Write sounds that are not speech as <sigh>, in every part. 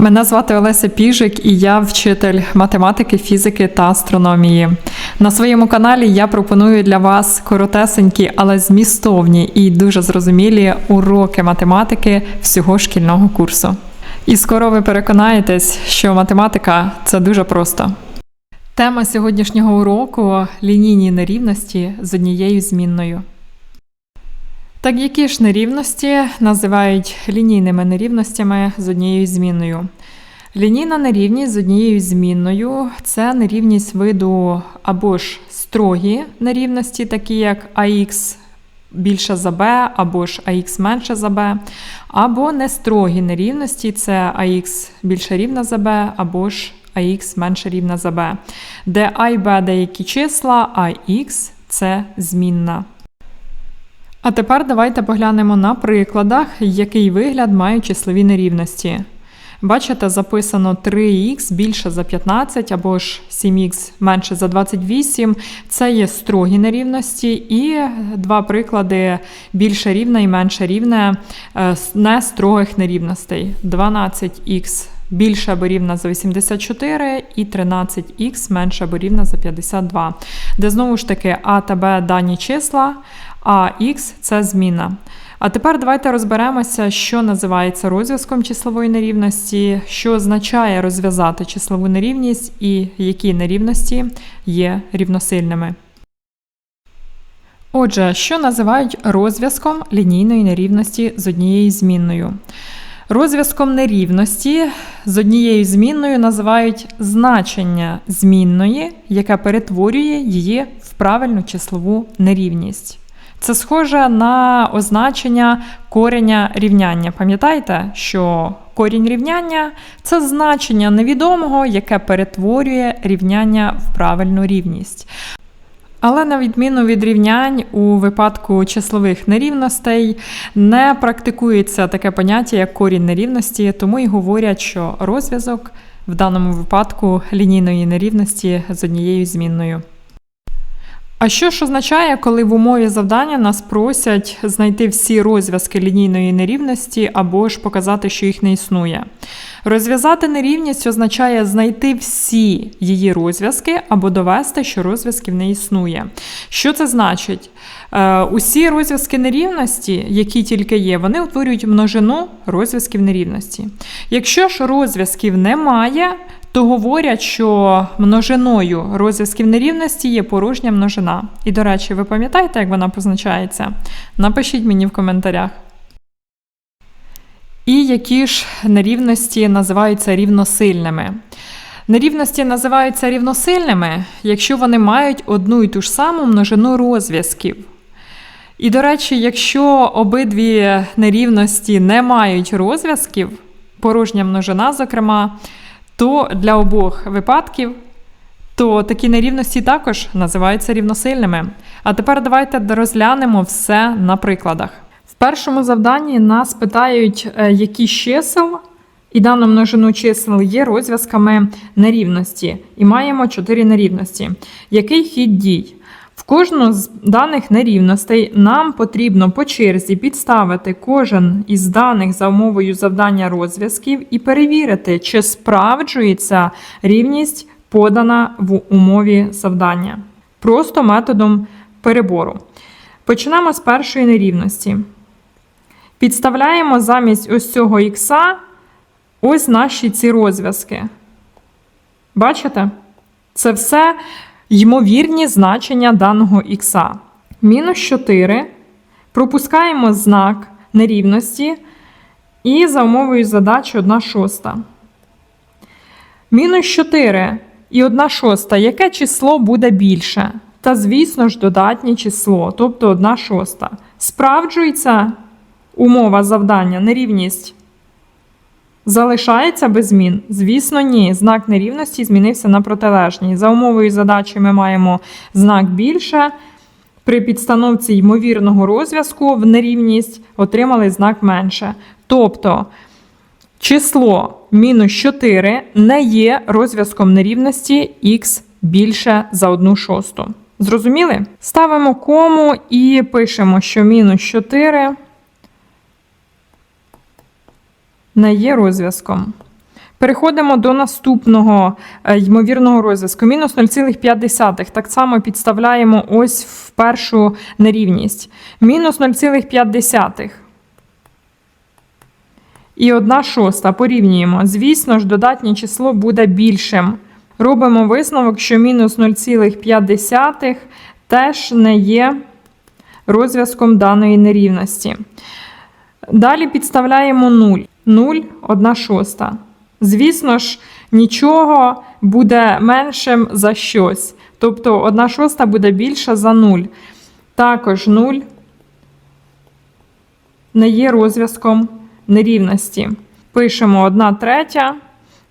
Мене звати Олеся Піжик і я вчитель математики, фізики та астрономії. На своєму каналі я пропоную для вас коротесенькі, але змістовні і дуже зрозумілі уроки математики всього шкільного курсу. І скоро ви переконаєтесь, що математика це дуже просто. Тема сьогоднішнього уроку лінійні нерівності з однією змінною. Так які ж нерівності називають лінійними нерівностями з однією змінною? Лінійна нерівність з однією змінною це нерівність виду або ж строгі нерівності, такі як ax більше за b, або ж ax менше за b, або нестрогі нерівності це ax більше рівна за b, або ж ax менше рівна за b, де a і b деякі числа, а x це змінна. А тепер давайте поглянемо на прикладах, який вигляд мають числові нерівності. Бачите, записано 3х більше за 15 або ж 7х менше за 28. Це є строгі нерівності, і два приклади більше рівне і менше рівне е, не строгих нерівностей. 12х більше або рівна за 84 і 13х менше або рівна за 52, де знову ж таки а та б дані числа, а х це зміна. А тепер давайте розберемося, що називається розв'язком числової нерівності, що означає розв'язати числову нерівність і які нерівності є рівносильними. Отже, що називають розв'язком лінійної нерівності з однією змінною? Розв'язком нерівності з однією змінною називають значення змінної, яка перетворює її в правильну числову нерівність. Це схоже на означення кореня рівняння. Пам'ятаєте, що корінь рівняння це значення невідомого, яке перетворює рівняння в правильну рівність. Але на відміну від рівнянь у випадку числових нерівностей не практикується таке поняття, як корінь нерівності, тому і говорять, що розв'язок в даному випадку лінійної нерівності з однією змінною. А що ж означає, коли в умові завдання нас просять знайти всі розв'язки лінійної нерівності або ж показати, що їх не існує? Розв'язати нерівність означає знайти всі її розв'язки або довести, що розв'язків не існує. Що це значить? Е, усі розв'язки нерівності, які тільки є, вони утворюють множину розв'язків нерівності. Якщо ж розв'язків немає, то говорять, що множиною розв'язків нерівності є порожня множина. І, до речі, ви пам'ятаєте, як вона позначається? Напишіть мені в коментарях. І які ж нерівності називаються рівносильними? Нерівності називаються рівносильними, якщо вони мають одну і ту ж саму множину розв'язків. І, до речі, якщо обидві нерівності не мають розв'язків, порожня множина, зокрема, то для обох випадків то такі нерівності також називаються рівносильними. А тепер давайте розглянемо все на прикладах. В першому завданні нас питають, е, які чисел і дану множину чисел є розв'язками нерівності. І маємо чотири нерівності. Який хід дій? Кожну з даних нерівностей нам потрібно по черзі підставити кожен із даних за умовою завдання розв'язків і перевірити, чи справджується рівність подана в умові завдання. Просто методом перебору. Почнемо з першої нерівності. Підставляємо замість ось цього х ось наші ці розв'язки. Бачите? Це все ймовірні значення даного х. Мінус 4. Пропускаємо знак нерівності. І за умовою задачі 1 шоста. Мінус 4 і 1 шоста. Яке число буде більше? Та, звісно ж, додатнє число, тобто 1 шоста. Справджується умова завдання, нерівність. Залишається без змін? Звісно, ні. Знак нерівності змінився на протилежній. За умовою задачі ми маємо знак більше. При підстановці ймовірного розв'язку в нерівність отримали знак менше. Тобто число мінус 4 не є розв'язком нерівності х більше за 1 шосту. Зрозуміли? Ставимо кому і пишемо, що мінус 4 не є розв'язком. Переходимо до наступного е, ймовірного розв'язку. Мінус 0,5. Так само підставляємо ось в першу нерівність. Мінус 0,5. І 1 шоста порівнюємо. Звісно ж, додатнє число буде більшим. Робимо висновок, що мінус 0,5 теж не є розв'язком даної нерівності. Далі підставляємо 0. 0, 1 шоста. Звісно ж, нічого буде меншим за щось. Тобто 1 шоста буде більша за 0. Також 0 не є розв'язком нерівності. Пишемо 1 третя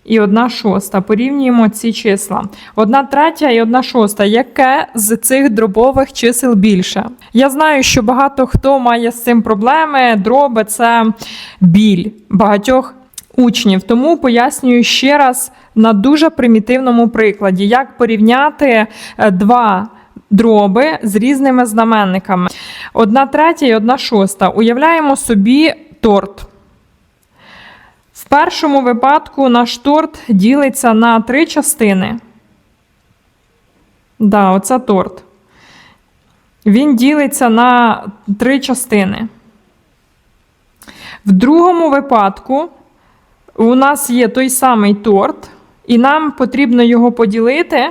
і 1 шоста. Порівнюємо ці числа. 1 третя і 1 шоста. Яке з цих дробових чисел більше? Я знаю, що багато хто має з цим проблеми. Дроби це біль багатьох учнів. Тому пояснюю ще раз на дуже примітивному прикладі, як порівняти е, два. Дроби з різними знаменниками. Одна третя і одна шоста. Уявляємо собі торт. Першому випадку наш торт ділиться на три частини. Да, оце торт. Він ділиться на три частини. В другому випадку у нас є той самий торт, і нам потрібно його поділити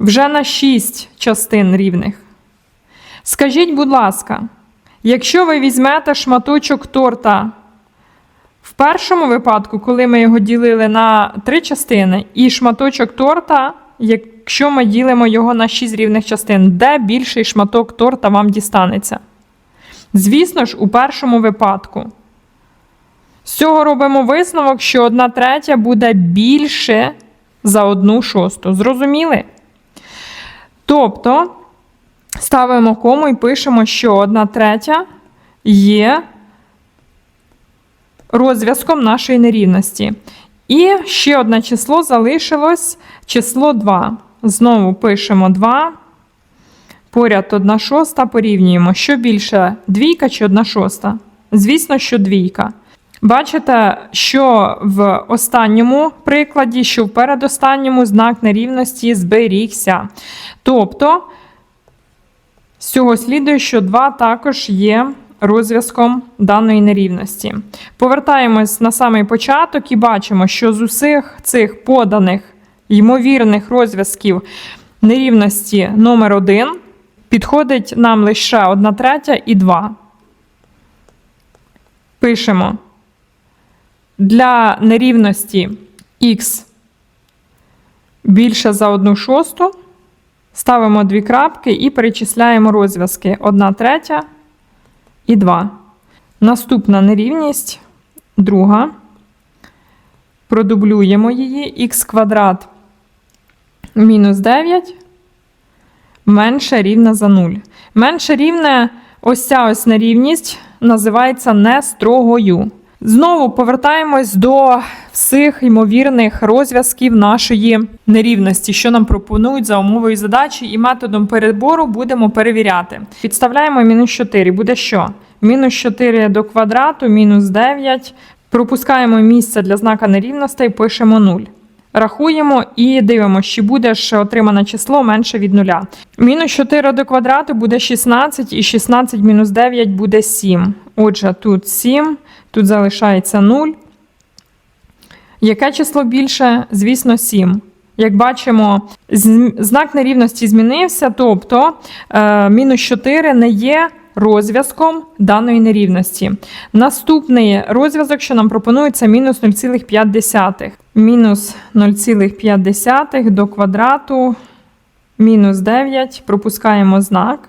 вже на 6 частин рівних. Скажіть, будь ласка, якщо ви візьмете шматочок торта в першому випадку, коли ми його ділили на три частини, і шматочок торта, якщо ми ділимо його на 6 рівних частин, де більший шматок торта вам дістанеться? Звісно ж, у першому випадку. З цього робимо висновок, що 1 третя буде більше за 1 шосту. Зрозуміли? Тобто ставимо кому і пишемо, що 1 третя є розв'язком нашої нерівності. І ще одне число залишилось число 2. Знову пишемо 2. Поряд 1 шоста порівнюємо. Що більше, двійка чи 1 шоста? Звісно, що двійка. Бачите, що в останньому прикладі, що в передостанньому знак нерівності зберігся. Тобто, з цього слідує, що 2 також є розв'язком даної нерівності. Повертаємось на самий початок і бачимо, що з усіх цих поданих ймовірних розв'язків нерівності номер 1 підходить нам лише 1 третя і 2. Пишемо для нерівності х більше за 1 шосту. Ставимо дві крапки і перечисляємо розв'язки 1 третя і 2. Наступна нерівність, друга. Продублюємо її х квадрат мінус 9 менше рівне за 0. Менше рівне ось ця ось нерівність називається нестрогою. Знову повертаємось до всіх ймовірних розв'язків нашої нерівності, що нам пропонують за умовою задачі, і методом перебору будемо перевіряти. Підставляємо мінус 4. Буде що? Мінус 4 до квадрату, мінус 9. Пропускаємо місце для знака нерівностей, пишемо 0. Рахуємо і дивимося, чи буде ж отримане число менше від нуля. Мінус 4 до квадрату буде 16, і 16 мінус 9 буде 7. Отже, тут 7, тут залишається 0. Яке число більше? Звісно, 7. Як бачимо, знак нерівності змінився, тобто е, мінус 4 не є розв'язком даної нерівності. Наступний розв'язок, що нам пропонується, мінус 0,5. Мінус 0,5 до квадрату, мінус 9, пропускаємо знак.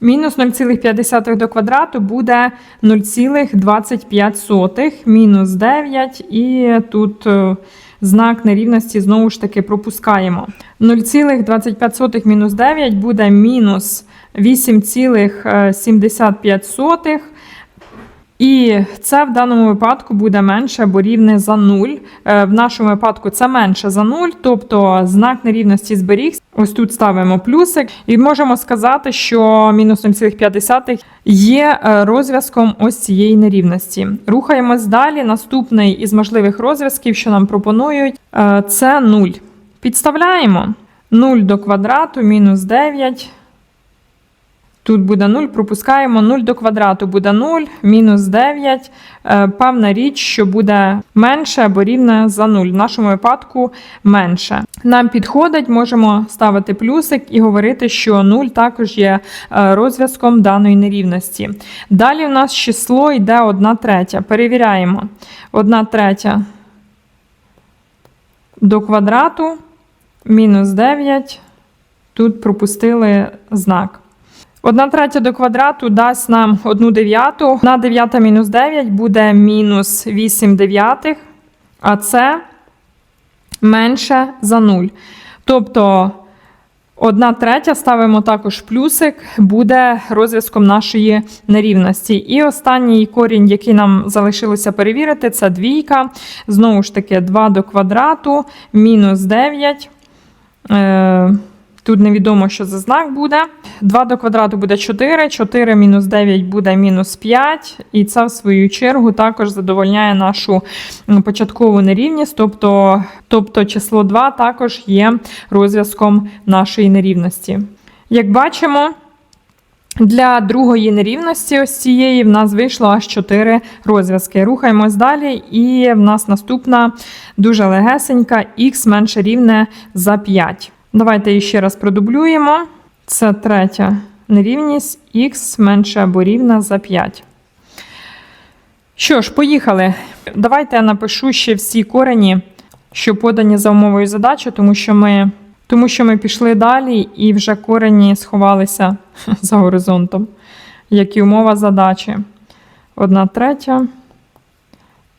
Мінус 0,5 до квадрату буде 0,25. Мінус 9 і тут е, знак нерівності знову ж таки пропускаємо. 0,25 мінус 9 буде мінус 8,75. І це в даному випадку буде менше або рівне за 0. Е, В нашому випадку це менше за 0, тобто знак нерівності зберігся. Ось тут ставимо плюсик, і можемо сказати, що мінус 0,5 є е, розв'язком ось цієї нерівності. Рухаємось далі. Наступний із можливих розв'язків, що нам пропонують, е, це 0. Підставляємо 0 до квадрату мінус 9. Тут буде 0, пропускаємо 0 до квадрату буде 0, мінус 9. Е, Певна річ, що буде менше або рівне за 0. В нашому випадку менше. Нам підходить, можемо ставити плюсик і говорити, що 0 також є е, розв'язком даної нерівності. Далі у нас число йде 1 третя. Перевіряємо. 1 третя до квадрату мінус 9. Тут пропустили знак. 1 третя до квадрату дасть нам 1 дев'яту. На 9 мінус 9 буде мінус 8 дев'ятих, а це менше за 0. Тобто 1 третя ставимо також плюсик, буде розв'язком нашої нерівності. І останній корінь, який нам залишилося перевірити, це двійка. Знову ж таки, 2 до квадрату, мінус 9. Тут невідомо, що за знак буде. 2 до квадрату буде 4, 4 мінус 9 буде мінус 5. І це, в свою чергу, також задовольняє нашу початкову нерівність, тобто, тобто число 2 також є розв'язком нашої нерівності. Як бачимо, для другої нерівності ось цієї в нас вийшло аж 4 розв'язки. Рухаємось далі, і в нас наступна дуже легесенька х менше рівне за 5. Давайте ще раз продублюємо. Це третя нерівність х менше або рівна за 5. Що ж, поїхали. Давайте я напишу ще всі корені, що подані за умовою задачі, тому що ми, тому що ми пішли далі і вже корені сховалися <laughs> за горизонтом, як і умова задачі. Одна третя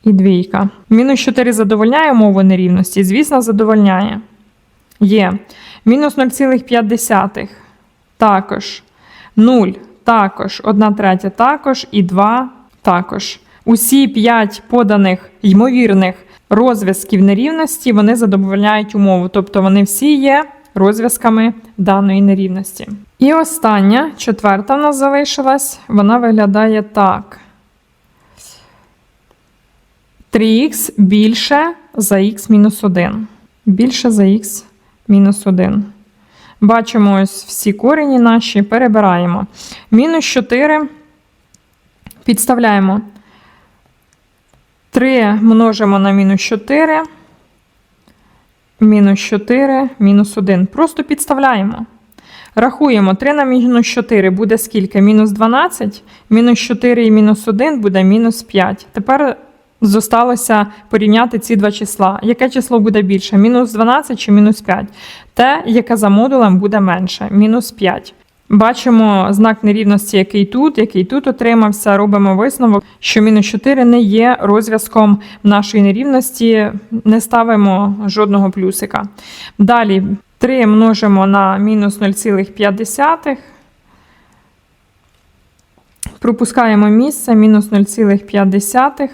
і двійка. Мінус 4 задовольняє умову нерівності? Звісно, задовольняє. Є. Мінус 0,5. Також. 0. Також. 1 третя також. І 2 також. Усі 5 поданих ймовірних розв'язків нерівності вони задовольняють умову. Тобто вони всі є розв'язками даної нерівності. І остання, четверта в нас залишилась. Вона виглядає так. 3х більше за х мінус 1. Більше за х мінус 1. Бачимо ось всі корені наші, перебираємо. Мінус 4 підставляємо. 3 множимо на мінус 4. Мінус 4, мінус 1. Просто підставляємо. Рахуємо 3 на мінус 4 буде скільки? Мінус 12. Мінус 4 і мінус 1 буде мінус 5. Тепер зосталося порівняти ці два числа. Яке число буде більше? Мінус 12 чи мінус 5? Те, яке за модулем буде менше, мінус 5. Бачимо знак нерівності, який тут, який тут отримався. Робимо висновок, що мінус 4 не є розв'язком нашої нерівності, не ставимо жодного плюсика. Далі 3 множимо на мінус 0,5. Пропускаємо місце, мінус 0,5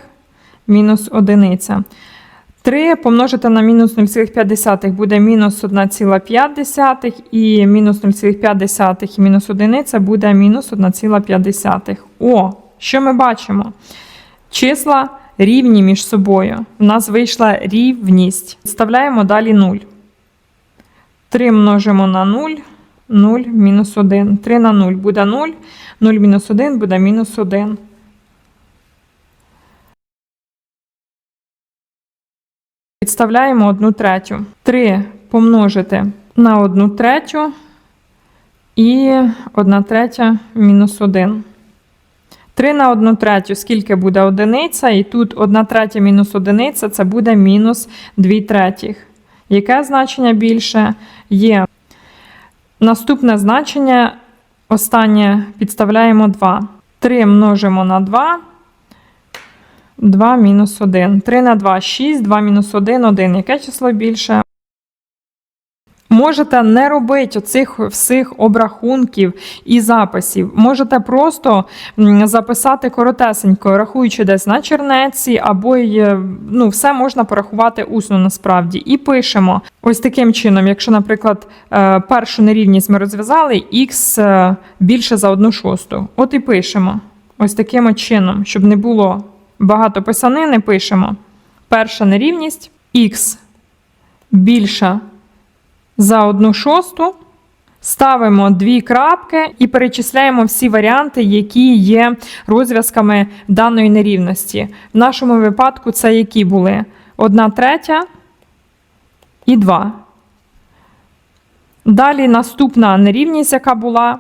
мінус одиниця. 3 помножити на мінус 0,5 буде мінус 1,5 і мінус 0,5 і мінус одиниця буде мінус 1,5. О, що ми бачимо? Числа рівні між собою. У нас вийшла рівність. Вставляємо далі 0. 3 множимо на 0, 0 мінус 1. 3 на 0 буде 0, 0 мінус 1 буде мінус 1. Підставляємо 1 третю. 3 помножити на 1 третю і 1 третя мінус 1. 3 на 1 третю, скільки буде одиниця, і тут 1 третя мінус одиниця це буде мінус 2 третіх. Яке значення більше є? Наступне значення, останнє підставляємо 2. 3 множимо на 2. 2 мінус 1. 3 на 2 6, 2 мінус 1, 1. Яке число більше? Можете не робити оцих всіх обрахунків і записів. Можете просто записати коротесенько, рахуючи десь на чернеці, або й, е, ну, все можна порахувати усно насправді. І пишемо ось таким чином, якщо, наприклад, е, першу нерівність ми розв'язали, х е, більше за одну шосту. От і пишемо. Ось таким чином, щоб не було багато писанини, пишемо. Перша нерівність х більша за одну шосту. Ставимо дві крапки і перечисляємо всі варіанти, які є розв'язками даної нерівності. В нашому випадку це які були? Одна третя і 2. Далі наступна нерівність, яка була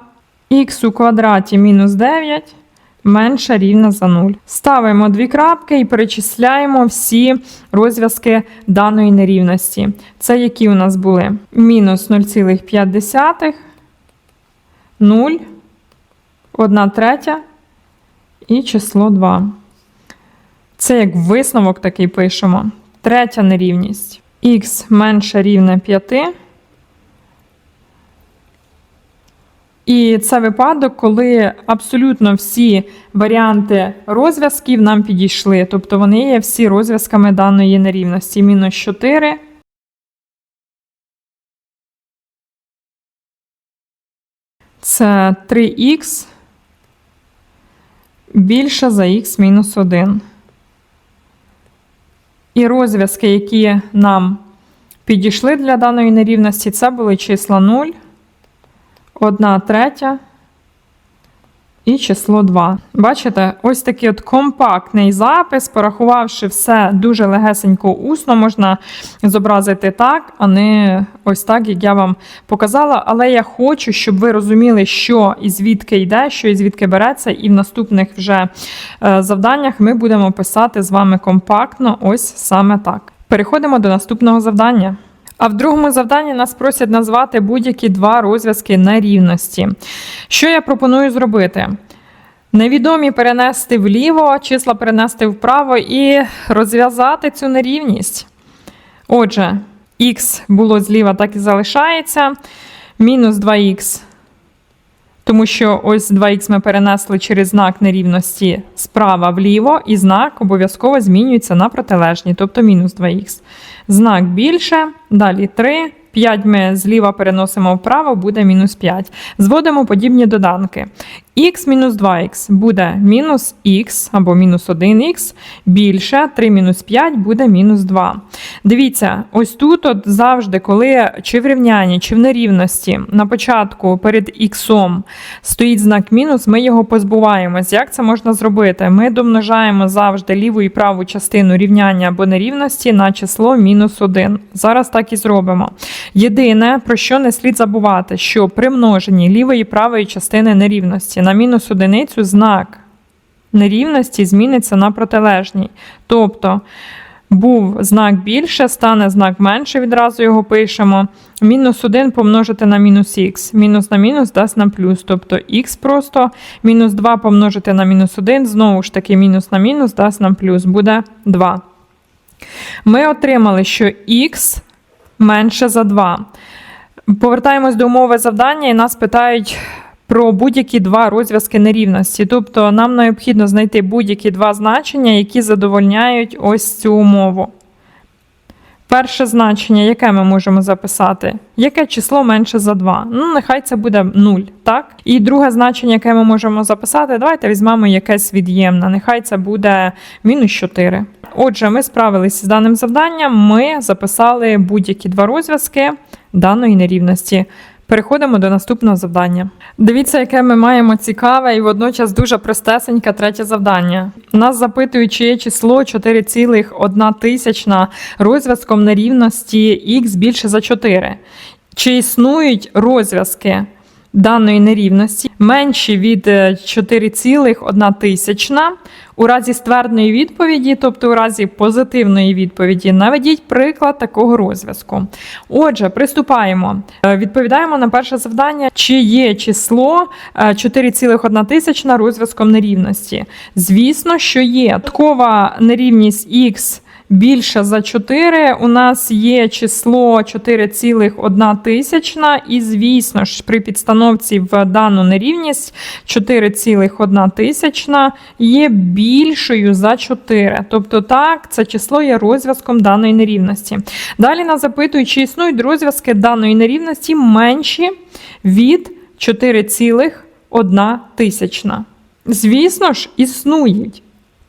х у квадраті мінус 9 менша рівна за 0. Ставимо дві крапки і перечисляємо всі розв'язки даної нерівності. Це які у нас були? Мінус 0,5, 0, 1 третя і число 2. Це як висновок такий пишемо. Третя нерівність. х менше рівне 5. І це випадок, коли абсолютно всі варіанти розв'язків нам підійшли. Тобто вони є всі розв'язками даної нерівності. Мінус 4. Це 3х більше за х мінус 1. І розв'язки, які нам підійшли для даної нерівності, це були числа 0. 1 третя і число 2. Бачите, ось такий от компактний запис, порахувавши все дуже легесенько усно, можна зобразити так, а не ось так, як я вам показала. Але я хочу, щоб ви розуміли, що і звідки йде, що і звідки береться, і в наступних вже е, завданнях ми будемо писати з вами компактно, ось саме так. Переходимо до наступного завдання. А в другому завданні нас просять назвати будь-які два розв'язки нерівності. Що я пропоную зробити? Невідомі перенести вліво, числа перенести вправо і розв'язати цю нерівність. Отже, х було зліва, так і залишається. Мінус 2х. Тому що ось 2х ми перенесли через знак нерівності справа вліво, і знак обов'язково змінюється на протилежні, тобто мінус 2х. Знак більше, далі 3. 5 ми зліва переносимо вправо, буде мінус 5. Зводимо подібні доданки. х мінус 2х буде мінус х або мінус 1х, більше 3 мінус 5 буде мінус 2. Дивіться, ось тут от завжди, коли чи в рівнянні, чи в нерівності на початку перед х стоїть знак мінус, ми його позбуваємось. Як це можна зробити? Ми домножаємо завжди ліву і праву частину рівняння або нерівності на число мінус 1. Зараз так і зробимо. Єдине, про що не слід забувати, що при множенні лівої і правої частини нерівності на мінус одиницю знак нерівності зміниться на протилежній. Тобто був знак більше, стане знак менше, відразу його пишемо. Мінус 1 помножити на мінус х. Мінус на мінус дасть нам плюс. Тобто х просто мінус 2 помножити на мінус 1, знову ж таки, мінус на мінус дасть нам плюс, буде 2. Ми отримали, що х менше за 2. Повертаємось до умови завдання, і нас питають про будь-які два розв'язки нерівності. Тобто нам необхідно знайти будь-які два значення, які задовольняють ось цю умову. Перше значення, яке ми можемо записати? Яке число менше за 2? Ну, нехай це буде 0, так? І друге значення, яке ми можемо записати, давайте візьмемо якесь від'ємне. Нехай це буде мінус 4. Отже, ми справилися з даним завданням, ми записали будь-які два розв'язки даної нерівності. Переходимо до наступного завдання. Дивіться, яке ми маємо цікаве і водночас дуже простесеньке третє завдання. Нас запитують, чи є число 4,1 тисячна розв'язком нерівності х більше за 4. Чи існують розв'язки даної нерівності менші від е, 4,1 тисячна у разі ствердної відповіді, тобто у разі позитивної відповіді, наведіть приклад такого розв'язку. Отже, приступаємо. Е, Відповідаємо на перше завдання, чи є число е, 4,1 тисячна розв'язком нерівності. Звісно, що є. Ткова нерівність х більше за 4. У нас є число 4,1 тисячна, і, звісно ж, при підстановці в дану нерівність 4,1 тисячна є більшою за 4. Тобто, так, це число є розв'язком даної нерівності. Далі нас запитують, чи існують розв'язки даної нерівності менші від 4,1 тисячна. Звісно ж, існують.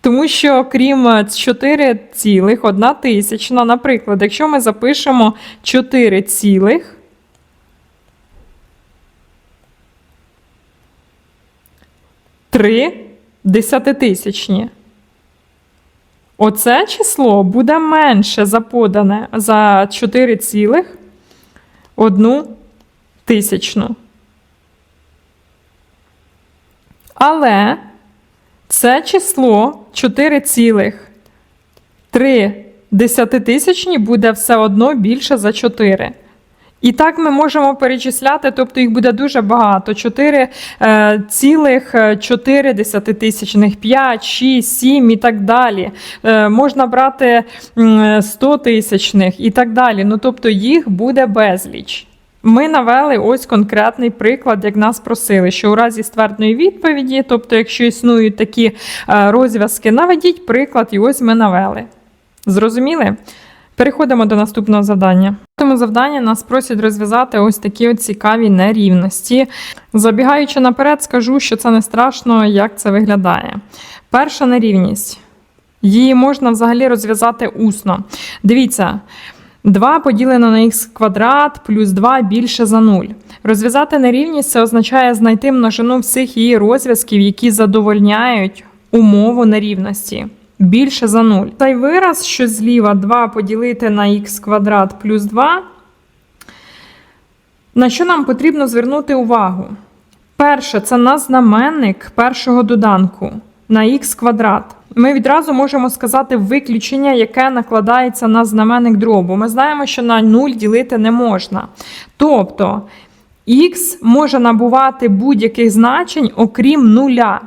Тому що крім 4,1 тисячна, наприклад, якщо ми запишемо 4 цілих, три десятитисячні. Оце число буде менше за подане за 4 цілих одну тисячну. Але це число 4,3 десятитисячні буде все одно більше за 4. І так ми можемо перечисляти, тобто їх буде дуже багато. 4 е, цілих 4 десятитисячних, 5, 6, 7 і так далі. Е, можна брати м, 100 тисячних і так далі. Ну, тобто їх буде безліч. Ми навели ось конкретний приклад, як нас просили, що у разі ствердної відповіді, тобто, якщо існують такі е, розв'язки, наведіть приклад, і ось ми навели. Зрозуміли? Переходимо до наступного завдання. В цьому завданні нас просять розв'язати ось такі от цікаві нерівності. Забігаючи наперед, скажу, що це не страшно, як це виглядає. Перша нерівність. Її можна взагалі розв'язати усно. Дивіться. 2 поділено на х квадрат плюс 2 більше за 0. Розв'язати нерівність це означає знайти множину всіх її розв'язків, які задовольняють умову нерівності. Більше за 0. Цей вираз, що зліва 2 поділити на х квадрат плюс 2. На що нам потрібно звернути увагу? Перше, це на знаменник першого доданку на х квадрат. Ми відразу можемо сказати виключення, яке накладається на знаменник дробу. Ми знаємо, що на 0 ділити не можна. Тобто х може набувати будь-яких значень, окрім нуля.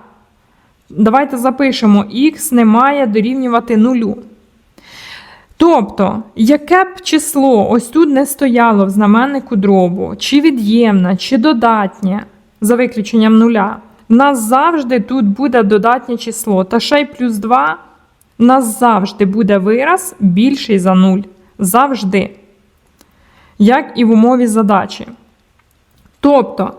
Давайте запишемо, х не має дорівнювати нулю. Тобто, яке б число ось тут не стояло в знаменнику дробу, чи від'ємне, чи додатнє, за виключенням нуля, в нас завжди тут буде додатнє число. Та ще й плюс 2, в нас завжди буде вираз більший за 0. Завжди. Як і в умові задачі. Тобто,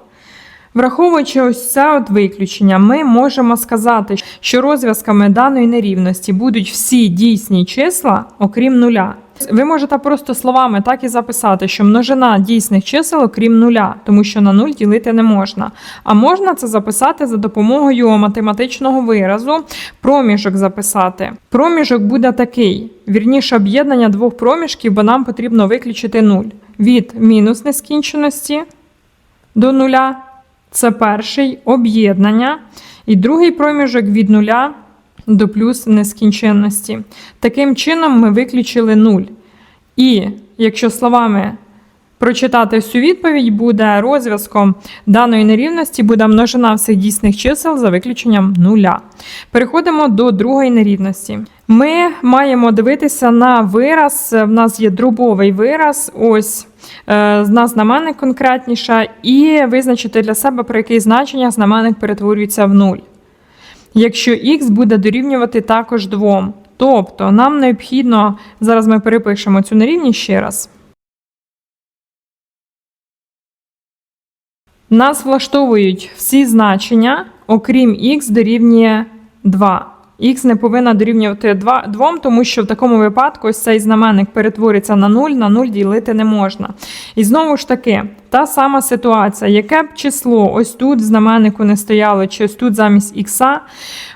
враховуючи ось це от виключення, ми можемо сказати, що розв'язками даної нерівності будуть всі дійсні числа, окрім нуля. Ви можете просто словами так і записати, що множина дійсних чисел, окрім нуля, тому що на нуль ділити не можна. А можна це записати за допомогою математичного виразу, проміжок записати. Проміжок буде такий: вірніше об'єднання двох проміжків, бо нам потрібно виключити нуль. Від мінус нескінченості до нуля. Це перший об'єднання. І другий проміжок від нуля до плюс нескінченності. Таким чином, ми виключили 0. І якщо словами прочитати всю відповідь, буде розв'язком даної нерівності буде множина всіх дійсних чисел за виключенням нуля. Переходимо до другої нерівності. Ми маємо дивитися на вираз. В нас є дробовий вираз. Ось. Е, На знаменник конкретніше, і визначити для себе, при яких значеннях знаменник перетворюється в 0 якщо х буде дорівнювати також 2. Тобто нам необхідно, зараз ми перепишемо цю нерівність ще раз. Нас влаштовують всі значення, окрім х дорівнює 2. Х не повинна дорівнювати 2, 2, тому що в такому випадку ось цей знаменник перетвориться на 0, на 0 ділити не можна. І знову ж таки, та сама ситуація, яке б число ось тут в знаменнику не стояло, чи ось тут замість х,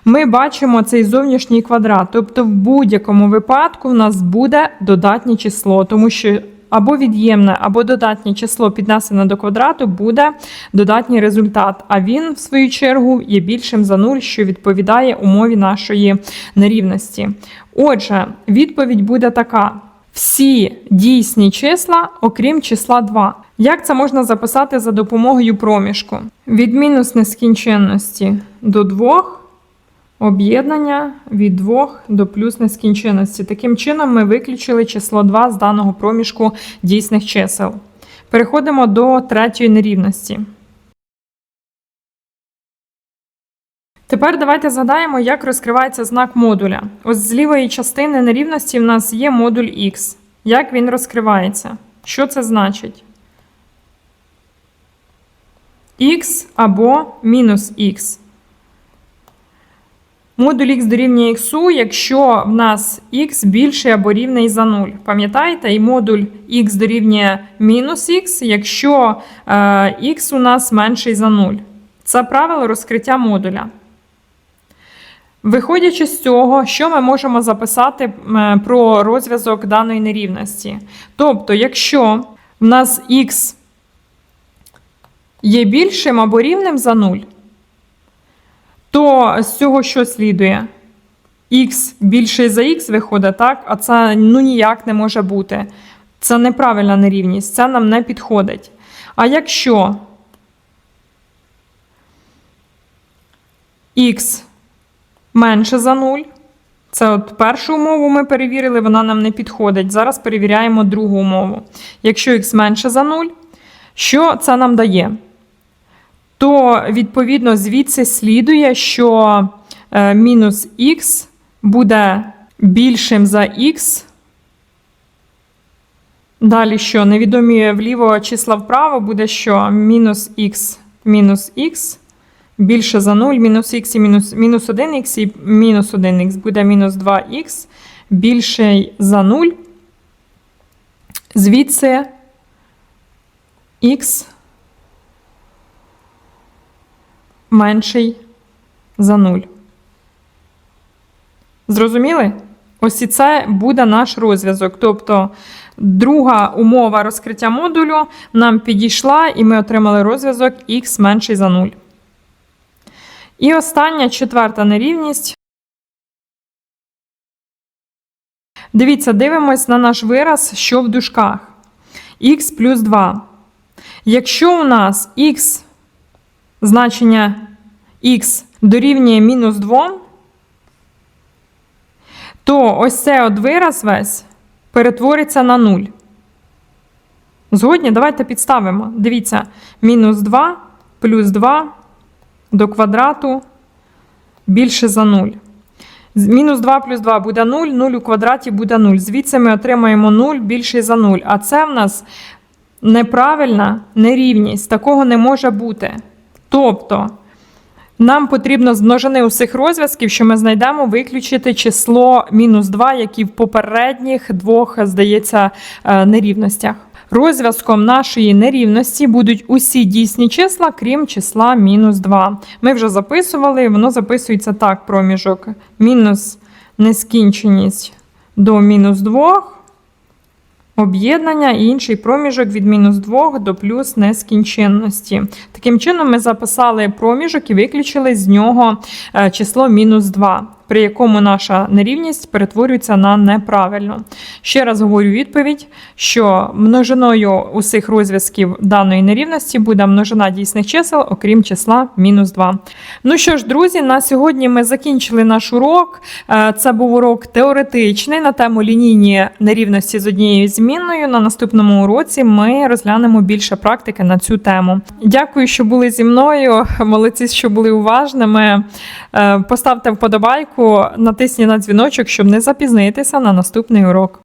ми бачимо цей зовнішній квадрат. Тобто, в будь-якому випадку в нас буде додатнє число, тому що або від'ємне, або додатнє число піднесене до квадрату буде додатній результат. А він, в свою чергу, є більшим за 0, що відповідає умові нашої нерівності. Отже, відповідь буде така: всі дійсні числа, окрім числа 2. Як це можна записати за допомогою проміжку? Від мінус нескінченності до 2 Об'єднання від 2 до плюс нескінченності. Таким чином, ми виключили число 2 з даного проміжку дійсних чисел. Переходимо до третьої нерівності. Тепер давайте згадаємо, як розкривається знак модуля. Ось з лівої частини нерівності в нас є модуль х. Як він розкривається? Що це значить? х або мінус х. Модуль х дорівнює х, якщо в нас х більший або рівний за 0. Пам'ятаєте, і модуль х дорівнює мінус х, якщо е, х у нас менший за 0. Це правило розкриття модуля. Виходячи з цього, що ми можемо записати е, про розв'язок даної нерівності? Тобто, якщо в нас х є більшим або рівним за 0, то з цього що слідує? Х більше за х виходить, так? А це ну ніяк не може бути. Це неправильна нерівність, це нам не підходить. А якщо х менше за 0, це от першу умову ми перевірили, вона нам не підходить. Зараз перевіряємо другу умову. Якщо х менше за 0, що це нам дає? То відповідно звідси слідує, що е, мінус х буде більшим за х. Далі що? Невідомі вліво числа вправо буде що мінус х мінус х більше за 0, мінус х і мінус, мінус 1х і мінус 1х буде мінус 2х більший за 0. Звідси х менший за 0. Зрозуміли? Ось і це буде наш розв'язок. Тобто друга умова розкриття модулю нам підійшла, і ми отримали розв'язок х менший за 0. І остання четверта нерівність. Дивіться, дивимось на наш вираз, що в дужках. х плюс 2. Якщо у нас х значення х дорівнює мінус 2, то ось цей от вираз весь перетвориться на 0. Згодні, давайте підставимо. Дивіться, мінус 2 плюс 2 до квадрату більше за 0. Мінус 2 плюс 2 буде 0, 0 у квадраті буде 0. Звідси ми отримаємо 0 більше за 0. А це в нас неправильна нерівність. Такого не може бути. Тобто нам потрібно з множини усіх розв'язків, що ми знайдемо, виключити число мінус 2, які в попередніх двох, здається, е, нерівностях. Розв'язком нашої нерівності будуть усі дійсні числа, крім числа мінус 2. Ми вже записували, воно записується так: проміжок мінус нескінченість до мінус 2 об'єднання і інший проміжок від мінус 2 до плюс нескінченності. Таким чином, ми записали проміжок і виключили з нього е, число мінус 2, при якому наша нерівність перетворюється на неправильну. Ще раз говорю відповідь, що множиною усіх розв'язків даної нерівності буде множина дійсних чисел, окрім числа мінус 2. Ну що ж, друзі, на сьогодні ми закінчили наш урок. Е, Це був урок теоретичний на тему лінійні нерівності з однією змінною. На наступному уроці ми розглянемо більше практики на цю тему. Дякую, що були зі мною. Молодці, що були уважними. Е, Поставте вподобайку, натисніть на дзвіночок, щоб не запізнитися на наступний урок.